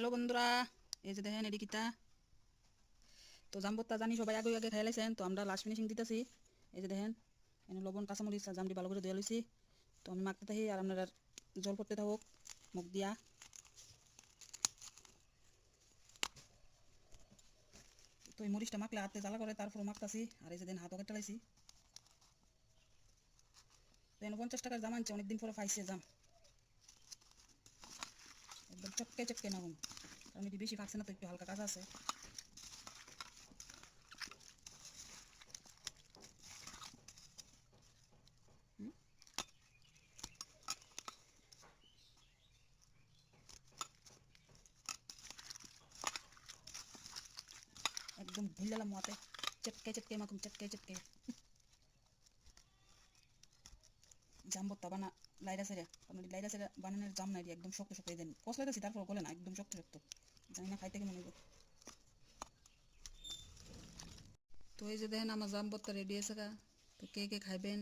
Hello বন্ধুরা। এই যে দেখেন এডি কিতা তো জাম্বরটা জানি সবাই আগে আগে খাই লাইছেন, তো আমরা লাস্ট ফিনিশিং দিতেছি। এই যে দেখেন, এনে লবণ, কাঁচামরিচ জামটি ভালো করে ধুয়ে লইছি। তো আমি মাখতে থাকি আর আপনারা জল পড়তে থাকুক, মুখ দিয়া। তো এই মরিচটা মাখলে হাতে জ্বালা করে তারপর মাখতাছি। আর এই যে দেন হাতও কেটে লাইছি। তো এনে পঞ্চাশ টাকার জাম আনছে, অনেকদিন পরে পাইছে জাম। एकदम चक्के चक्के ना घूम कारण मैं बेसि खासी तो एक हल्का काजा आ चटके चटके चटके चटके जाम तबाना লাইরা সেরা কারণ লাইরা সেরা বানানোর জাম নাই একদম শক্ত শক্ত দেন। কষলাইতেছি তারপর গলে না, একদম শক্ত শক্ত। জানি না খাইতে কেমন হইব। তো এই যে দেখেন আমার জাম্বরটা রেডি আছে গা। তো কে কে খাইবেন?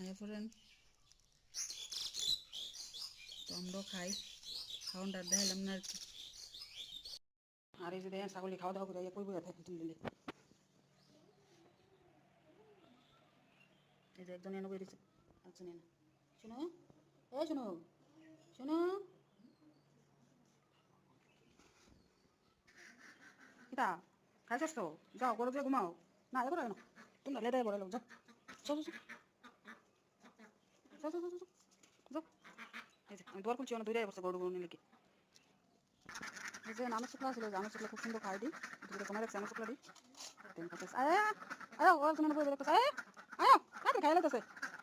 আয়া পড়েন। তো আমরাও খাই। খাওয়ানটা দেখাইলাম না আর কি। আর এই যে দেখেন ছাগলি খাওয়া দাওয়া করে কই বইয়া থাকে তুলে এই যে একজন এনে বই দিচ্ছে একজন এনে শোনো। এ শোনো শোনো কিতা খাইছস তো যাও গরম দিয়ে ঘুমাও না এবার কেন তোমরা লেদায় বড় লোক যাও চল চল চল যে আমি দোয়ার খুলছি অনেক দূরে বসে গরু গরু নিলে কি যে নামের শুক্লা ছিল আমার শুক্লা খুব সুন্দর খাই দিই দুটো কমে রাখছে আমার শুক্লা দিই তিন কাছে আয় আয় ওর তোমার বই দেখতে আয় খাইলে তো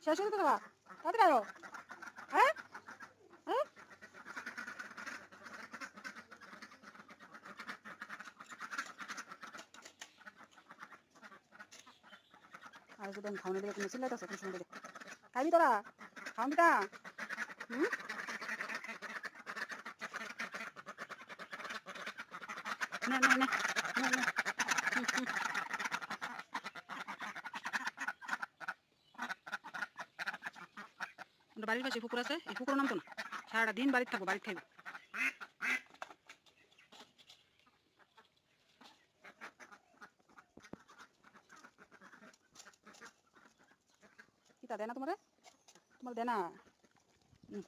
শেষ হয়ে যেতে দেবা তাড়াতাড়ি আয় আর দিকে তুমি খাইবি তোরা? তা বাড়ির পাশে পুকুর আছে, এই পুকুরের নাম তো না। সারাটা দিন বাড়িতে থাকব, বাড়িতে খাইবো কিতা দেয় না তোমারে? তোমার দেয় না হুম।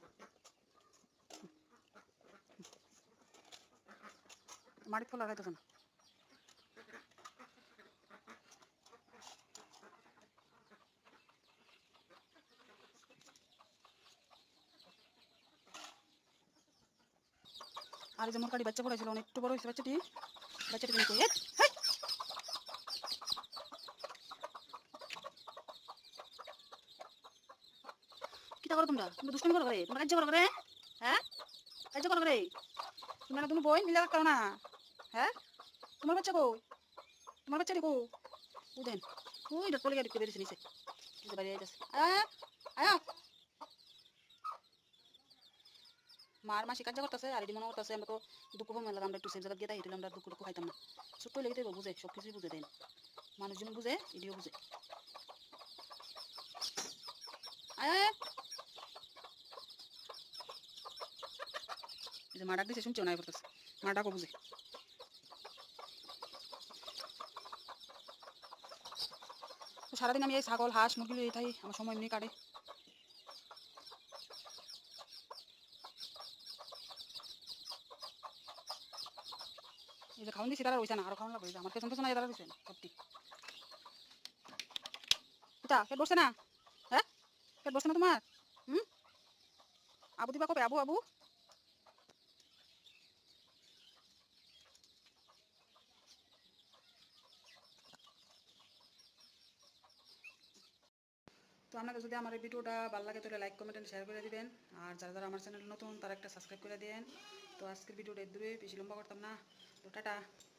মাটিত ফল লাগাইতেছ আর যে মোর কাটি বাচ্চা পড়াইছিল অনেক একটু বড় হয়েছে বাচ্চাটি। বাচ্চাটি কিন্তু কিতা করো তোমরা? তোমরা দুষ্টামি করো করে তোমরা কাজ করো করে হ্যাঁ? কাজ করো করে তোমরা তুমি বই মিলে রাখতে না? হ্যাঁ? তোমার বাচ্চা কো তোমার বাচ্চাটি কো দেন। ওই ডট পলে গিয়ে বেরিয়েছে নিচে। যাইতেছে আয়া আয়া। মার মাসি কাজ করতেছে, আর এটি মনে করতেছে, আমরা তো দুঃখ ফোন মেলা আমরা একটু সেফ জায়গা গিয়ে তাই আমরা দুঃখ টুকু খাইতাম না। ছোট্ট লেগে তো বুঝে, সব কিছুই বুঝে দেয় না মানুষ যেমন বুঝে। এটিও বুঝে আয়। এই যে মা ডাক দিছে শুনছো না করতেছে মা ডাকও বুঝে সারাদিন আমি এই ছাগল, হাঁস, মুরগি লিয়ে থাই আমার সময় এমনি কাটে। এই যে খাওয়ান দিছি, তারা রয়েছে না, আরও খাওয়ান লাগবে আমার পেছন পেছন তারা রয়েছে সত্যি। এটা পেট বসছে না? হ্যাঁ? পেট বসছে না তোমার? হুম? আবু দিবা কবে? আবু আবু? তো আপনাদের যদি আমার এই ভিডিওটা ভালো লাগে তাহলে লাইক কমেন্ট শেয়ার করে দিবেন। আর যারা যারা আমার চ্যানেল নতুন, তারা একটা সাবস্ক্রাইব করে দিবেন। তো আজকের ভিডিওটা দূরে বেশি লম্বা করতাম না। তো টাটা।